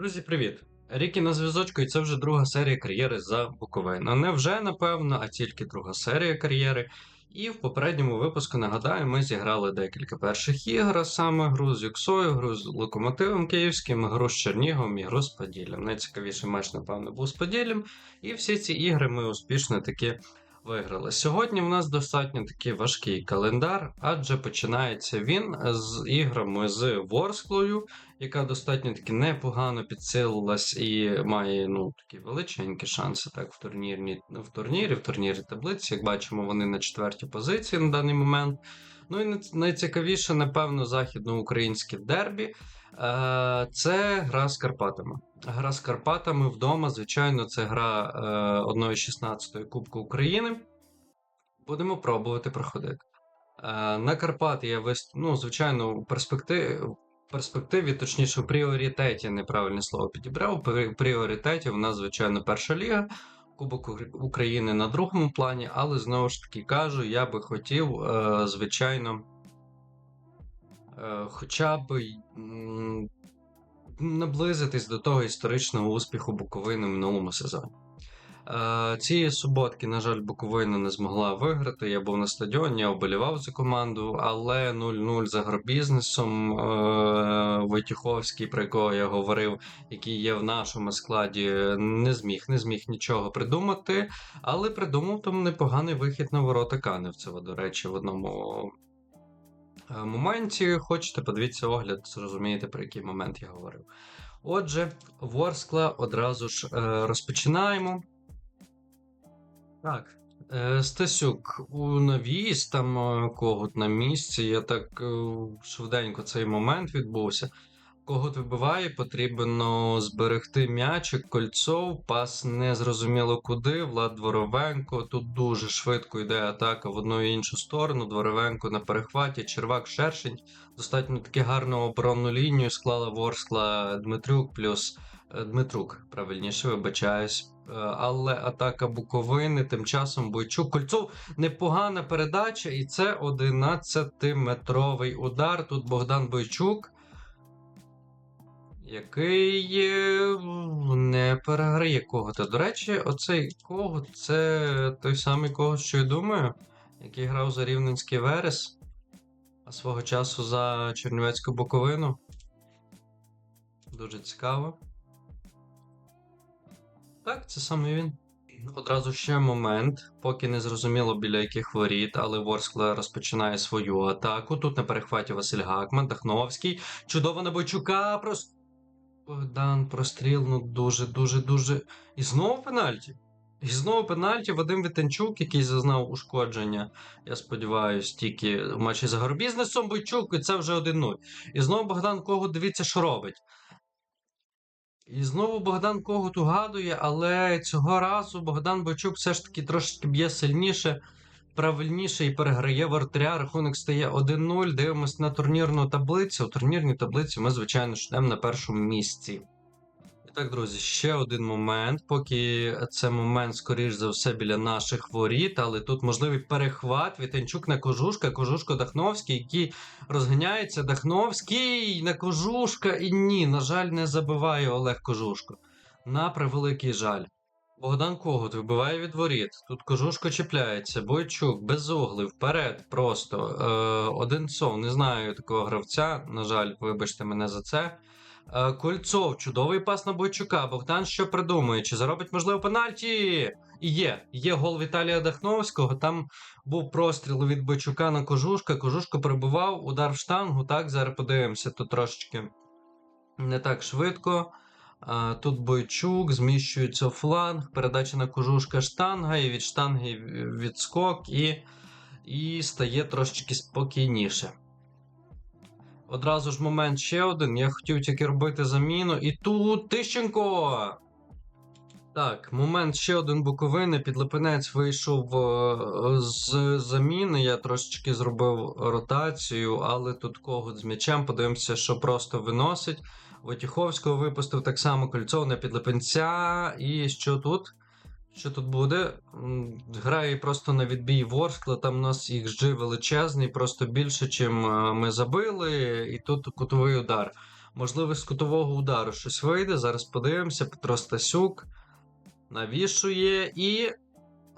Друзі, привіт! Рікі на зв'язочку, і це вже друга серія кар'єри за Буковину. Не вже, напевно, а тільки друга серія кар'єри. І в попередньому випуску, нагадаю, ми зіграли декілька перших ігор, саме гру з Юксою, гру з Локомотивом Київським, гру з Черніговом і гру з Поділлям. Найцікавіший матч, напевно, був з Поділлям. І всі ці ігри ми успішно таки виграли. Сьогодні в нас достатньо такий важкий календар, адже починається він з іграми з Ворсклою, яка достатньо таки непогано підсилилась і має ну, такі величенькі шанси так, в, турнірні, в турнірі, в турнірі таблиці. Як бачимо, вони на четвертій позиції на даний момент. Ну і найцікавіше, напевно, західноукраїнське дербі. Е, Це гра з Карпатами. Гра з Карпатами вдома, звичайно, це гра 1-16 Кубку України. Будемо пробувати проходити. Е, На Карпати я вист... ну, звичайно, у перспективі, в перспективі, точніше, в пріоритеті неправильне слово підібрав. В пріоритеті в нас, звичайно, перша ліга. Кубок України на другому плані, але знову ж таки кажу, я би хотів, е, звичайно, е, хоча б наблизитись до того історичного успіху Буковини в минулому сезоні. Е, Цієї суботки, на жаль, Буковина не змогла виграти. Я був на стадіоні, я оболівав за команду, але 0-0 за агробізнесом е, Войтюховський, про якого я говорив, який є в нашому складі, не зміг, не зміг нічого придумати, але придумав там непоганий вихід на ворота Каневцева, до речі, в одному. Е, Моменті, хочете, подивіться огляд, зрозумієте, про який момент я говорив. Отже, Ворскла одразу ж е, розпочинаємо. Так. Е, Стасюк, у навіс, там когут на місці. Я так швиденько цей момент відбувся. Когут вибиває, потрібно зберегти м'ячик, кольцов, пас незрозуміло куди. Влад Дворовенко. Тут дуже швидко йде атака в одну і іншу сторону. Дворовенко на перехваті, Червак Шершень. Достатньо таки гарну оборонну лінію склала Ворскла Дмитрюк плюс е, Дмитрук, правильніше вибачаюсь. Е, Але атака Буковини тим часом Бойчук. Кольцов непогана передача, і це 11-метровий удар. Тут Богдан Бойчук, який е, не переграє когота. До речі, оцей когот це той самий когот, що я думаю, який грав за Рівненський Верес, а свого часу за Чернівецьку Буковину. Дуже цікаво. Так, це саме він. Одразу ще момент, поки не зрозуміло біля яких воріт, але Ворскла розпочинає свою атаку. Тут на перехваті Василь Гакман, Дахновський. Чудово на Бойчука. Просто Богдан простріл, ну дуже, дуже. І знову пенальті. І знову пенальті Вадим Вітенчук, який зазнав ушкодження, я сподіваюся, тільки в матчі з агробізнесом Бойчук, і це вже 1-0. І знову Богдан Когут, дивіться, що робить. І знову Богдан Когут угадує, але цього разу Богдан Бойчук все ж таки трошки б'є сильніше, правильніше і переграє вратаря. Рахунок стає 1-0. Дивимось на турнірну таблицю. У турнірній таблиці ми, звичайно, йдемо на першому місці. І так, друзі, ще один момент. Поки це момент, скоріш за все, біля наших воріт, але тут можливий перехват. Вітенчук на кожушка, кожушко Дахновський, який розганяється. Дахновський на кожушка. І ні, на жаль, не забиває Олег Кожушко. На превеликий жаль. Богдан Когут вибиває від воріт. Тут кожушко чіпляється. Бойчук, безуглий, вперед, просто. Е, Одинцов, не знаю такого гравця. На жаль, вибачте мене за це. Е, Кольцов, чудовий пас на Бойчука. Богдан що придумує? Чи заробить, можливо, пенальті? Є. Є гол Віталія Дахновського. Там був простріл від Бойчука на Кожушка. Кожушко прибував, удар в штангу. Так, зараз подивимося тут трошечки не так швидко. Тут Бойчук, зміщується фланг, передача на Кожушка штанга, і від штанги відскок, і, і стає трошечки спокійніше. Одразу ж момент ще один. Я хотів тільки робити заміну. І тут Тищенко! Так, момент ще один Буковини. Підлипинець вийшов е, з заміни. Я трошечки зробив ротацію, але тут когут з м'ячем. Подивимося, що просто виносить. Вотіховського випустив так само кольцов на підлипенця. І що тут? Що тут буде? Грає просто на відбій Ворскла, там у нас XG величезний, просто більше, чим е, ми забили, і тут кутовий удар. Можливо, з кутового удару щось вийде. Зараз подивимося. Петро Стасюк навішує і.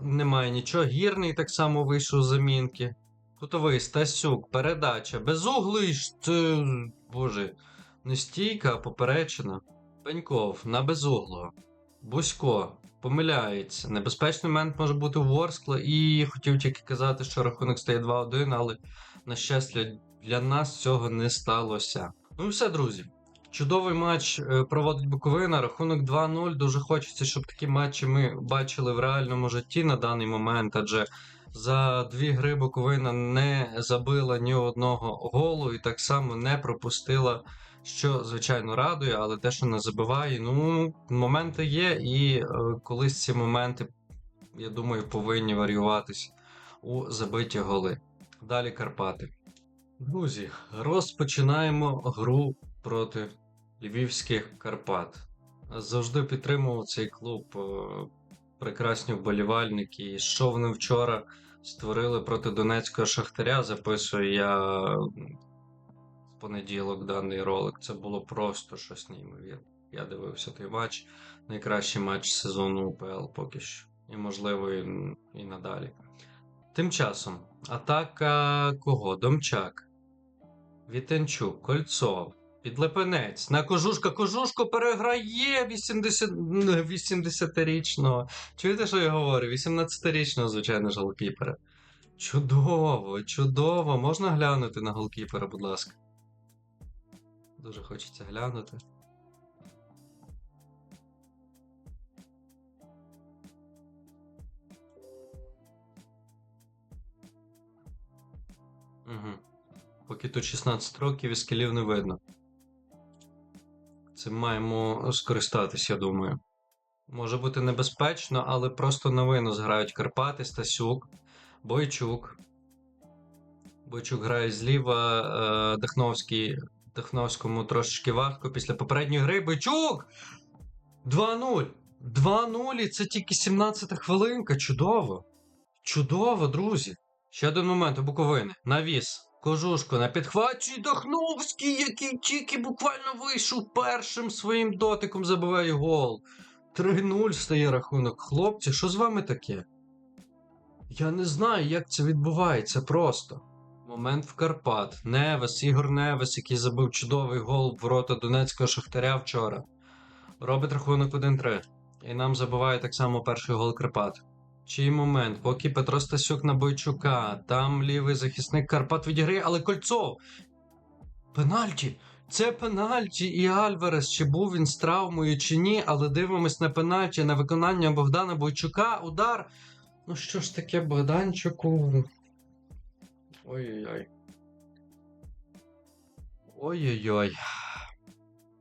Немає нічого. Гірний так само вийшов з замінки. Кутовий Стасюк, передача. Безуглий. Боже. Не стійка, а поперечина. Пеньков на безуглого. Бузько помиляється. Небезпечний момент може бути у Ворскла. І хотів тільки казати, що рахунок стає 2-1, але, на щастя, для нас цього не сталося. Ну і все, друзі. Чудовий матч е, проводить Буковина. Рахунок 2-0. Дуже хочеться, щоб такі матчі ми бачили в реальному житті на даний момент, адже за дві гри Буковина не забила ні одного голу і так само не пропустила, що звичайно радує, але те, що не забиває, ну моменти є, і е, колись ці моменти, я думаю, повинні варіюватись у забиті голи. Далі Карпати. Друзі, розпочинаємо гру проти львівських Карпат. Завжди підтримував цей клуб. е, Прекрасні вболівальники. І що вони вчора створили проти Донецького Шахтаря, записую я понеділок даний ролик. Це було просто щось неймовірне. Я дивився той матч. Найкращий матч сезону УПЛ поки що. І, можливо, і, і надалі. Тим часом, атака кого? Домчак, Вітенчук, Кольцов, Підлепенець. На кожушка. Кожушко переграє 80... 80-річного. Чуєте, що я говорю? 18-річного, звичайно, голкіпера. Чудово, чудово. Можна глянути на голкіпера, будь ласка. Дуже хочеться глянути. Угу. Поки тут 16 років і скелів не видно. Цим маємо скористатись, я думаю. Може бути небезпечно, але просто на винос грають Карпати, Стасюк, Бойчук. Бойчук грає зліва, е, Дахновський. Дахновському трошечки важко після попередньої гри. Бойчук! 2-0. 2-0, і це тільки 17 хвилинка. Чудово. Чудово, друзі. Ще один момент у Буковини. Навіс. Кожушко на підхваті Дахновський, який тільки буквально вийшов першим своїм дотиком, забиває гол. 3-0 стає рахунок. Хлопці, що з вами таке? Я не знаю, як це відбувається просто. Момент в Карпат. Невес, Ігор Невес, який забив чудовий гол в ворота Донецького Шахтаря вчора. Робить рахунок 1-3. І нам забиває так само перший гол Карпат. Чий момент, поки Петро Стасюк на Бойчука, там лівий захисник Карпат відіграє, але Кольцов. Пенальті! Це пенальті і Альварес, чи був він з травмою, чи ні, але дивимось на пенальті, на виконання Богдана Бойчука. Удар. Ну що ж таке, Богданчику? Ой-ой-ой. Ой-ой-ой.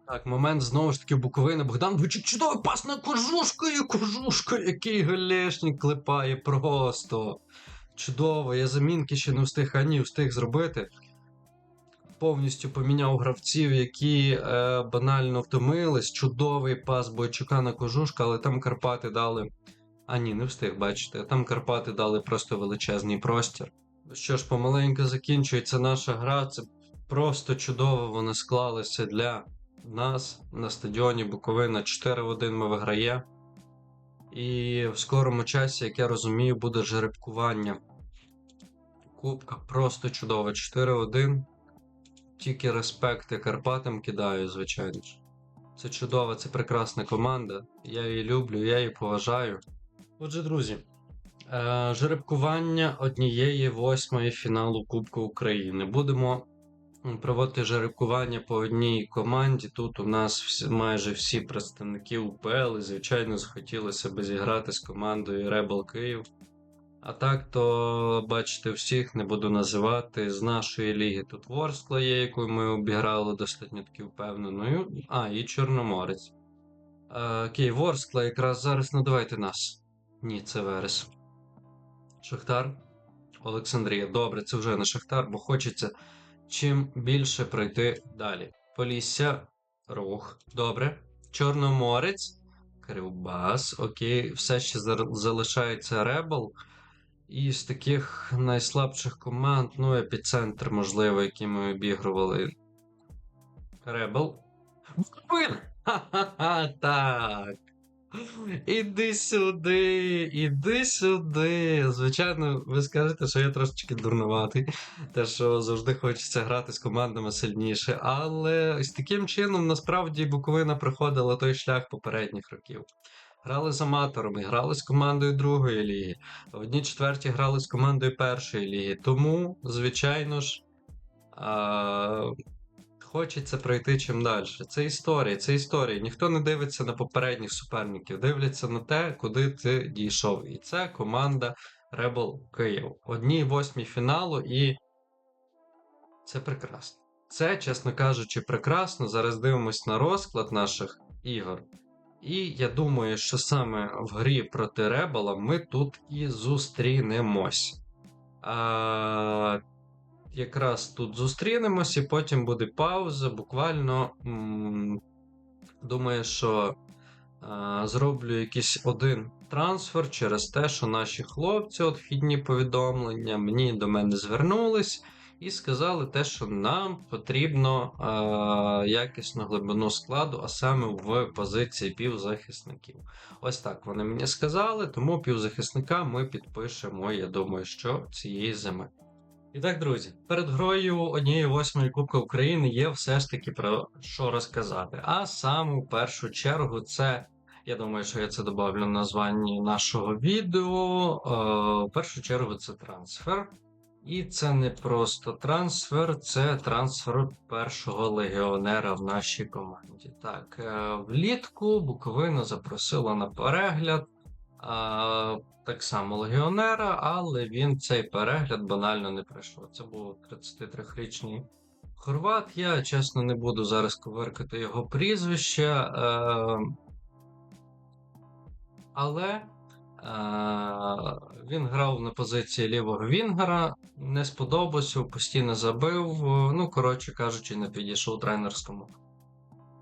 Так, момент знову ж таки Буковини. Богдан Бойчук чудовий пас на кожушку і кожушку, який голешник клепає просто. Чудово, я замінки ще не встиг ані встиг зробити. Повністю поміняв гравців, які е, банально втомились. Чудовий пас Бойчука на кожушка, але там Карпати дали. А ні, не встиг, бачите. Там Карпати дали просто величезний простір. Що ж, помаленьку закінчується наша гра. Це просто чудово вони склалися для нас на стадіоні Буковина 4-1 ми виграє. І в скорому часі, як я розумію, буде жеребкування. Кубка просто чудова. 4-1. Тільки респекти Карпатам кидаю, звичайно ж. Це чудова, це прекрасна команда. Я її люблю, я її поважаю. Отже, друзі, жеребкування однієї восьмої фіналу Кубку України. Будемо проводити жеребкування по одній команді. Тут у нас майже всі представники УПЛ, і, звичайно, захотілося б зіграти з командою Ребел Київ. А так, то бачите, всіх не буду називати. З нашої ліги тут Ворскла є, яку ми обіграли достатньо таки впевненою. А, і Чорноморець. Е, Окей, Ворскла якраз зараз надавайте нас. Ні, це Верес. Шахтар. Олександрія. Добре, це вже не Шахтар, бо хочеться чим більше пройти далі. Полісся, рух. Добре. Чорноморець. Кривбас. Окей, все ще залишається Ребел. І з таких найслабших команд, ну, епіцентр, можливо, які ми обігрували. Ребел. Ха-ха-ха, так. Іди сюди, іди сюди. Звичайно, ви скажете, що я трошечки дурнуватий, те, що завжди хочеться грати з командами сильніше. Але ось таким чином насправді Буковина проходила той шлях попередніх років. Грали з аматорами, грали з командою другої ліги. В одній четверті грали з командою першої ліги. Тому, звичайно ж, хочеться пройти чим далі. Це історія, це історія. Ніхто не дивиться на попередніх суперників, дивляться на те, куди ти дійшов. І це команда Rebel Київ. Одній восьмій фіналу, і це прекрасно. Це, чесно кажучи, прекрасно. Зараз дивимось на розклад наших ігор. І я думаю, що саме в грі проти Ребела ми тут і зустрінемось. Якраз тут зустрінемось, і потім буде пауза. Буквально думаю, що а, зроблю якийсь один трансфер через те, що наші хлопці, от вхідні повідомлення, мені до мене звернулись і сказали те, що нам потрібно а, якісну глибину складу, а саме в позиції півзахисників. Ось так вони мені сказали, тому півзахисника ми підпишемо, я думаю, що цієї зими. І так, друзі, перед грою однієї восьмої Кубка України є все ж таки про що розказати. А саме в першу чергу це. Я думаю, що я це добавлю в названні нашого відео. Е, в першу чергу це трансфер. І це не просто трансфер, це трансфер першого легіонера в нашій команді. Так, е, влітку Буковина запросила на перегляд а, так само легіонера, але він цей перегляд банально не пройшов. Це був 33-річний хорват. Я чесно не буду зараз коверкати його прізвище. Е, але е, він грав на позиції лівого Вінгера, не сподобався, постійно забив. Ну, коротше кажучи, не підійшов тренерському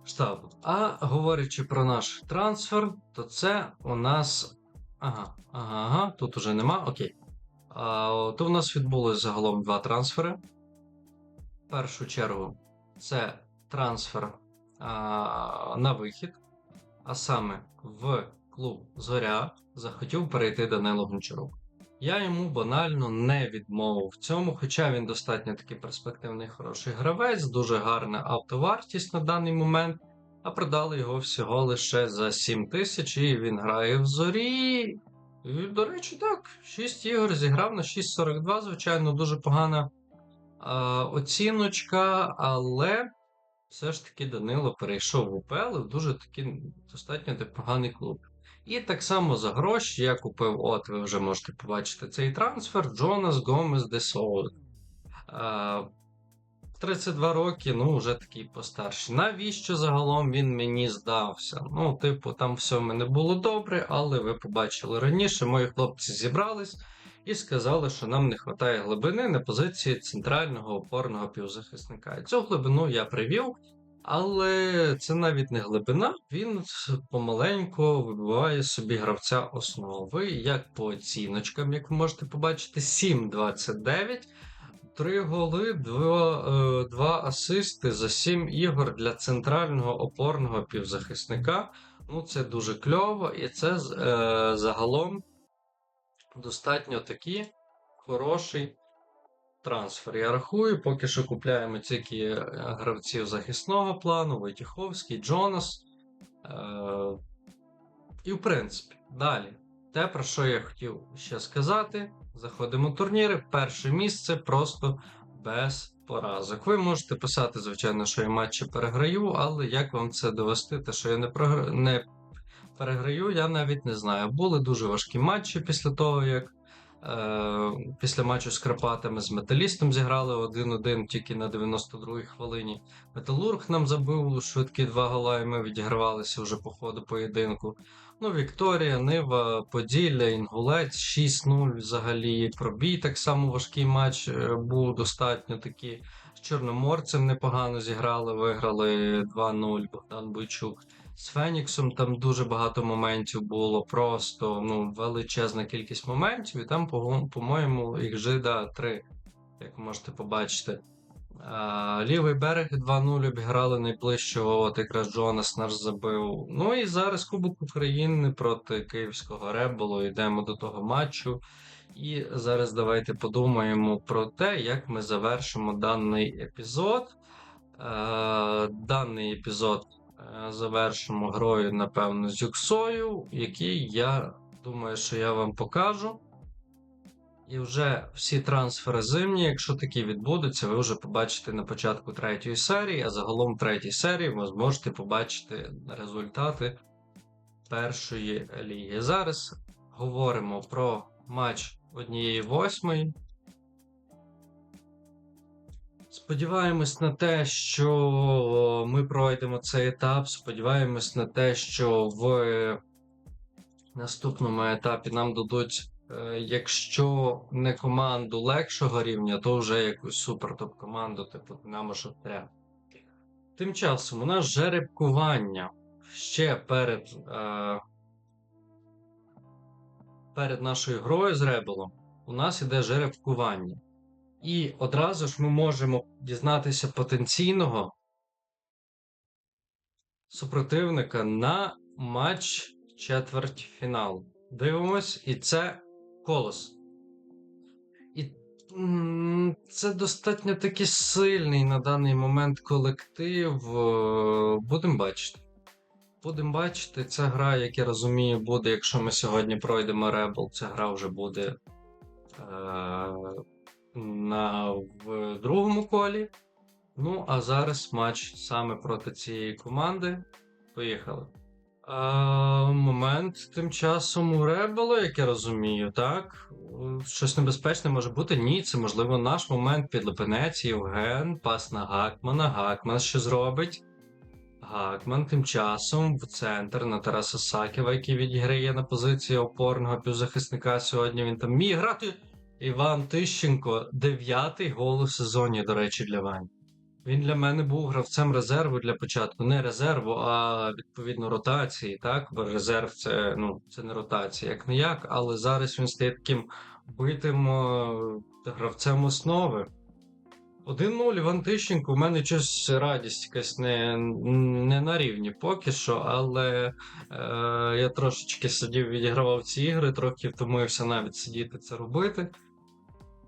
штабу. А говорячи про наш трансфер, то це у нас. Ага, ага, тут уже нема. Окей. А, то в нас відбулось загалом два трансфери. В першу чергу, це трансфер а, на вихід, а саме в клуб Зоря захотів перейти Данило Гончарук. Я йому банально не відмовив в цьому, хоча він достатньо такий перспективний хороший гравець, дуже гарна автовартість на даний момент, а продали його всього лише за 7 тисяч, і він грає в зорі. І, до речі, так, 6 ігор зіграв на 6.42, звичайно, дуже погана а, оціночка, але все ж таки Данило перейшов в УПЛ в дуже такий достатньо непоганий клуб. І так само за гроші я купив, от ви вже можете побачити цей трансфер Джонас Гомес де Соут. 32 роки, ну, вже такий постарший. Навіщо загалом він мені здався? Ну, типу, там все в мене було добре, але ви побачили раніше, мої хлопці зібрались і сказали, що нам не вистачає глибини на позиції центрального опорного півзахисника. І цю глибину я привів. Але це навіть не глибина, він помаленьку вибиває собі гравця основи, як по оціночкам, як ви можете побачити, 7-29, 3 голи, 2, 2 асисти за 7 ігор для центрального опорного півзахисника. Ну, це дуже кльово, і це е, загалом достатньо такий хороший трансфер. Я рахую, поки що купляємо тільки е, гравців захисного плану, Войтіховський, Джонас. Е- І, в принципі, далі. Те, про що я хотів ще сказати. Заходимо в турніри. Перше місце просто без поразок. Ви можете писати, звичайно, що я матчі переграю, але як вам це довести, те, що я не, програ... не переграю, я навіть не знаю. Були дуже важкі матчі після того, як Е, Після матчу з Карпатами з Металістом зіграли 1-1 тільки на 92-й хвилині. Металург нам забив швидкі два гола, і ми відігравалися вже по ходу поєдинку. Ну, Вікторія, Нива, Поділля, Інгулець 6-0 взагалі. Пробій так само важкий матч е, був достатньо такий. З Чорноморцем непогано зіграли, виграли 2-0 Богдан Бойчук. З Феніксом там дуже багато моментів було, просто ну, величезна кількість моментів, і там, по- по-моєму, їх жида 3, як можете побачити. Лівий берег 2-0 обіграли найближчого, от якраз Джонас наш забив. Ну і зараз Кубок України проти Київського Реболу. Йдемо до того матчу. І зараз давайте подумаємо про те, як ми завершимо даний епізод. Е, даний епізод е, завершимо грою, напевно, з Юксою, який я думаю, що я вам покажу. І вже всі трансфери зимні, якщо такі відбудуться, ви вже побачите на початку третьої серії, а загалом третій серії ви зможете побачити результати першої ліги. Зараз говоримо про матч однієї восьмої. Сподіваємось на те, що ми пройдемо цей етап. Сподіваємось на те, що в наступному етапі нам дадуть, якщо не команду легшого рівня, то вже якусь супер топ-команду, типу Динамо Шахтаря. Тим часом у нас жеребкування ще перед, е, перед нашою грою з Ребелом. У нас іде жеребкування. І одразу ж ми можемо дізнатися потенційного супротивника на матч четвертьфінал. Дивимось, і це колос. І це достатньо таки сильний на даний момент колектив. Будемо бачити. Будемо бачити, ця гра, як я розумію, буде, якщо ми сьогодні пройдемо Rebel, ця гра вже буде. Е- на в другому колі. Ну, а зараз матч саме проти цієї команди. Поїхали. Момент тим часом у Ребело, як я розумію, так? Щось небезпечне може бути. Ні, це можливо наш момент під Липинець, Євген, пас на Гакмана. Гакман що зробить? Гакман тим часом в центр на Тараса Саківа, який відіграє на позиції опорного півзахисника. Сьогодні він там міг грати. Іван Тищенко, дев'ятий гол у сезоні, до речі, для Вані. Він для мене був гравцем резерву для початку. Не резерву, а відповідно ротації. Так, бо резерв це ну це не ротація, як не як, але зараз він стає таким битим гравцем основи. 1-0 Іван Тищенко. У мене щось радість якась не не на рівні поки що, але е, я трошечки сидів, відігравав ці ігри, трохи втомився навіть сидіти це робити.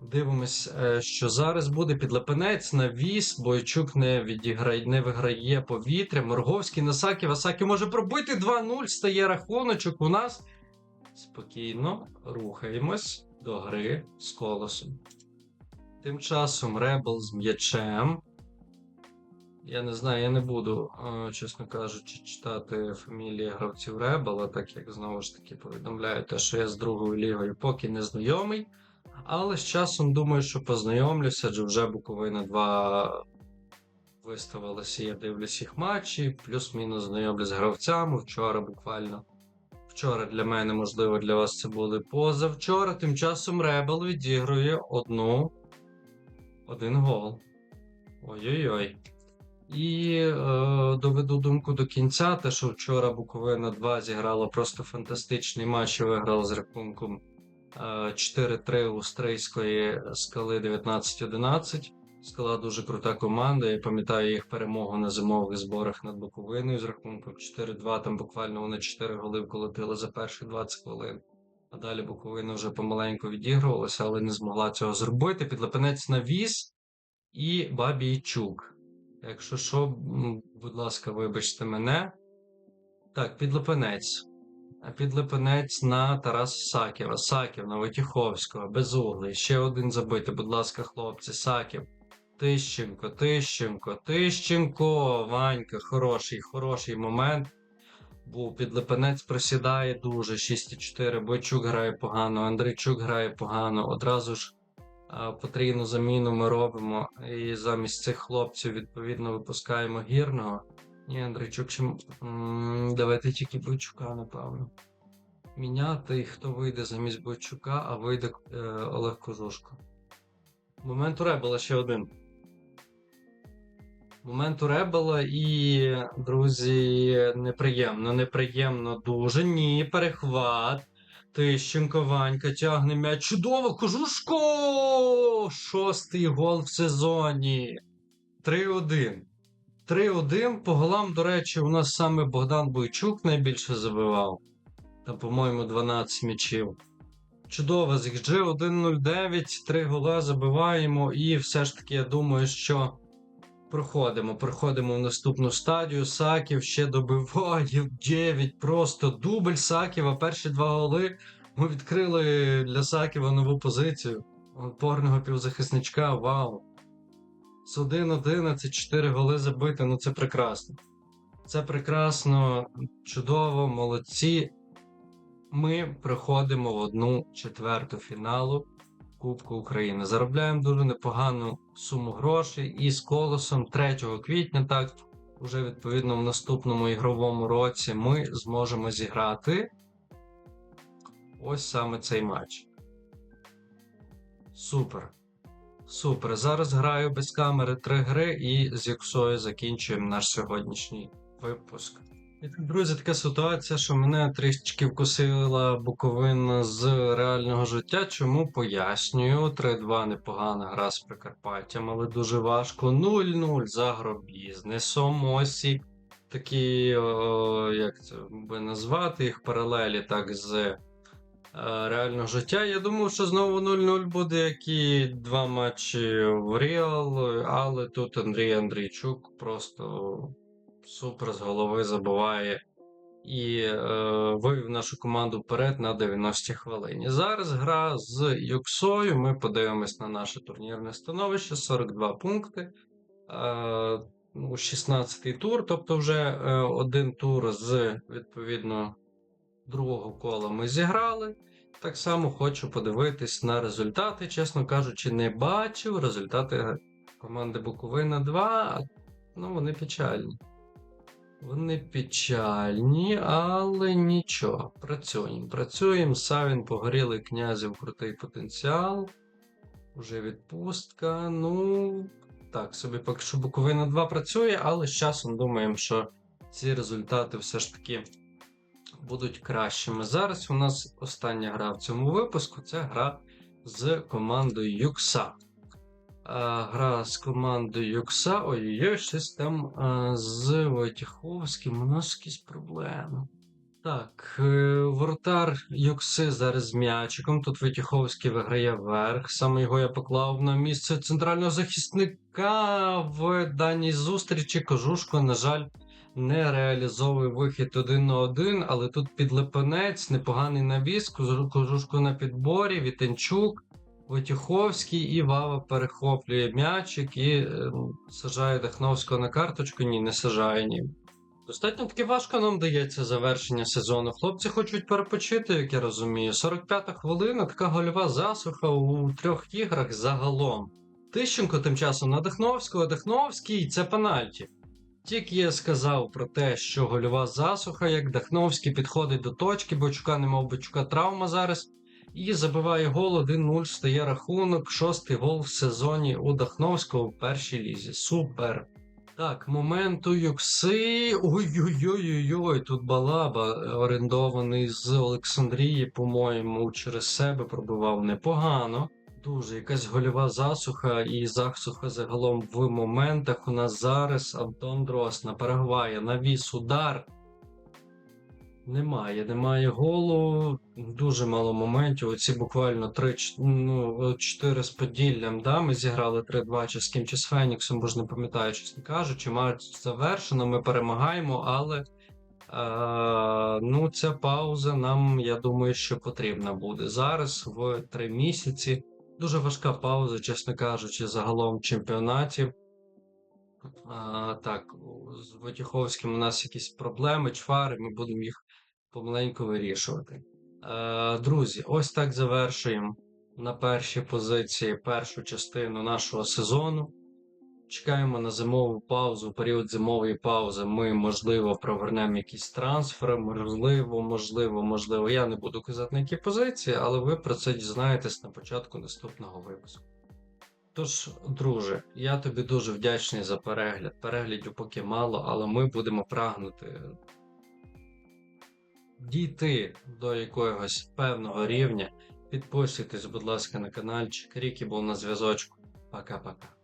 Дивимось, е, що зараз буде підлепенець навіс. Бойчук не відіграє, не виграє повітря. Морговський на. Асаків може пробити 2-0. Стає рахуночок у нас. Спокійно рухаємось до гри з колосом. Тим часом Ребел з м'ячем. Я не знаю, я не буду, е, чесно кажучи, читати фамілії гравців Ребела, так як знову ж таки повідомляю те, що я з другою лігою поки не знайомий. Але з часом думаю, що познайомлюся, адже вже Буковина 2 виставилася, я дивлюсь їх матчі, плюс-мінус знайомлюсь з гравцями. Вчора буквально. Вчора для мене, можливо, для вас це були позавчора. Тим часом Ребел відігрує одну. Один гол. Ой-ой-ой. І е, доведу думку до кінця, те, що вчора Буковина 2 зіграла просто фантастичний матч і виграла з рахунком 4-3 у Стрийської скали 19-11. Скала дуже крута команда. Я пам'ятаю їх перемогу на зимових зборах над Буковиною з рахунком 4-2. Там буквально вони 4 голи вколотили за перші 20 хвилин. А далі Буковина вже помаленьку відігрувалася, але не змогла цього зробити. Підлепенець навіс і Бабійчук. Якщо що, будь ласка, вибачте мене. Так, Підлипинець на Тарас Саківа. Саків на Витіховського, Безуглий. Ще один забитий, будь ласка, хлопці. Саків. Тищенко, Тищенко, Тищенко. Ванька, хороший, хороший момент. Був підлипинець просідає дуже. 6-4. Бойчук грає погано, Андрійчук грає погано. Одразу ж потрійну заміну ми робимо. І замість цих хлопців, відповідно, випускаємо гірного. Ні, Андрійчук, чим. Давайте тільки Бойчука, напевно. Міняти, хто вийде замість Бойчука, а вийде е, Олег Кожушко. Момент у Ребела ще один. Момент у Ребела і, друзі, неприємно, неприємно дуже. Ні, перехват. Тищенко Ванька тягне м'яч. Чудово, Кожушко! Шостий гол в сезоні. 3-1. 3-1. По голам, до речі, у нас саме Богдан Бойчук найбільше забивав. Та, по-моєму, 12 м'ячів. Чудово, з XG 1.09, 3 гола забиваємо, і все ж таки, я думаю, що проходимо. Проходимо в наступну стадію. Саків ще добиває 9. Просто дубль Саківа. Перші два голи. Ми відкрили для Саківа нову позицію. Опорного півзахисничка. Вау! З 1-11, 4 голи забити. Ну це прекрасно. Це прекрасно, чудово, молодці. Ми проходимо в одну четверту фіналу Кубку України. Заробляємо дуже непогану суму грошей і з колосом 3 квітня, так, уже відповідно в наступному ігровому році ми зможемо зіграти ось саме цей матч. Супер. Супер. Зараз граю без камери 3 гри і з Юксою закінчуємо наш сьогоднішній випуск. І так, друзі, така ситуація, що мене трішечки вкусила Буковина з реального життя. Чому пояснюю? 3-2 непогана гра з Прикарпаттям, але дуже важко. 0-0 за агробізнесом. Ось і такі, о, як це би назвати їх паралелі, так з реального життя. Я думав, що знову 0-0 буде, як і два матчі в Реал, але тут Андрій Андрійчук просто супер з голови забуває і е, вивів нашу команду вперед на 90 хвилині. Зараз гра з Юксою. Ми подивимось на наше турнірне становище: 42 пункти. Е, ну, 16-й тур, тобто вже е, один тур з відповідно другого кола ми зіграли. Так само хочу подивитись на результати. Чесно кажучи, не бачив результати команди Буковина 2. Ну, вони печальні. Вони печальні, але нічого. Працюємо. Працюємо. Савін погорілий князів крутий потенціал. Уже відпустка. Ну, так, собі поки що Буковина 2 працює, але з часом думаємо, що ці результати все ж таки будуть кращими. Зараз у нас остання гра в цьому випуску це гра з командою Юкса. Гра з командою Юкса. Ой-ой-ой, щось там з Войтіховським. У нас якісь проблеми. Так, е, воротар Юкси зараз з м'ячиком. Тут Войтіховський виграє верх. Саме його я поклав на місце центрального захисника в даній зустрічі. Кожушко, на жаль, не реалізовує вихід один на один, але тут підлепенець, непоганий навіс, Кожушко на підборі, Вітенчук. Войтюховський і Вава перехоплює м'ячик і е, сажає Дахновського на карточку. Ні, не сажає ні. Достатньо таки важко нам дається завершення сезону. Хлопці хочуть перепочити, як я розумію. 45-та хвилина, така гольова засуха у трьох іграх загалом. Тищенко тим часом на Дахновського, Дахновський це пенальті. Тільки я сказав про те, що гольова засуха, як Дахновський підходить до точки, Бойчука немов Бойчука травма зараз. І забиває гол 1-0, стає рахунок. Шостий гол в сезоні у Дахновського в першій лізі. Супер. Так, моменту Юкси. Ой-ой-ой-ой, тут Балаба, орендований з Олександрії, по-моєму, через себе пробивав непогано. Дуже якась гольова засуха і засуха загалом в моментах. У нас зараз Антон Дрос на Парагваї навіс удар. Немає, немає голу, дуже мало моментів. Оці буквально 3, ну, 4 з Поділлям. Да? Ми зіграли 3-2 чи з ким, чи з Феніксом, бо ж не пам'ятаю, чесно кажучи. Матч завершено, ми перемагаємо, але е, ну, ця пауза нам, я думаю, що потрібна буде зараз в 3 місяці. Дуже важка пауза, чесно кажучи, загалом в чемпіонаті. А, Так, з Войтіховським у нас якісь проблеми, чвари, ми будемо їх помаленьку вирішувати. А, Друзі, ось так завершуємо на першій позиції першу частину нашого сезону. Чекаємо на зимову паузу. Період зимової паузи ми, можливо, провернемо якісь трансфери, можливо, можливо, можливо. Я не буду казати на які позиції, але ви про це дізнаєтесь на початку наступного випуску. Тож, друже, я тобі дуже вдячний за перегляд. Переглядів поки мало, але ми будемо прагнути дійти до якогось певного рівня. Підписуйтесь, будь ласка, на каналчик. Рікі був на зв'язочку. Пока-пока.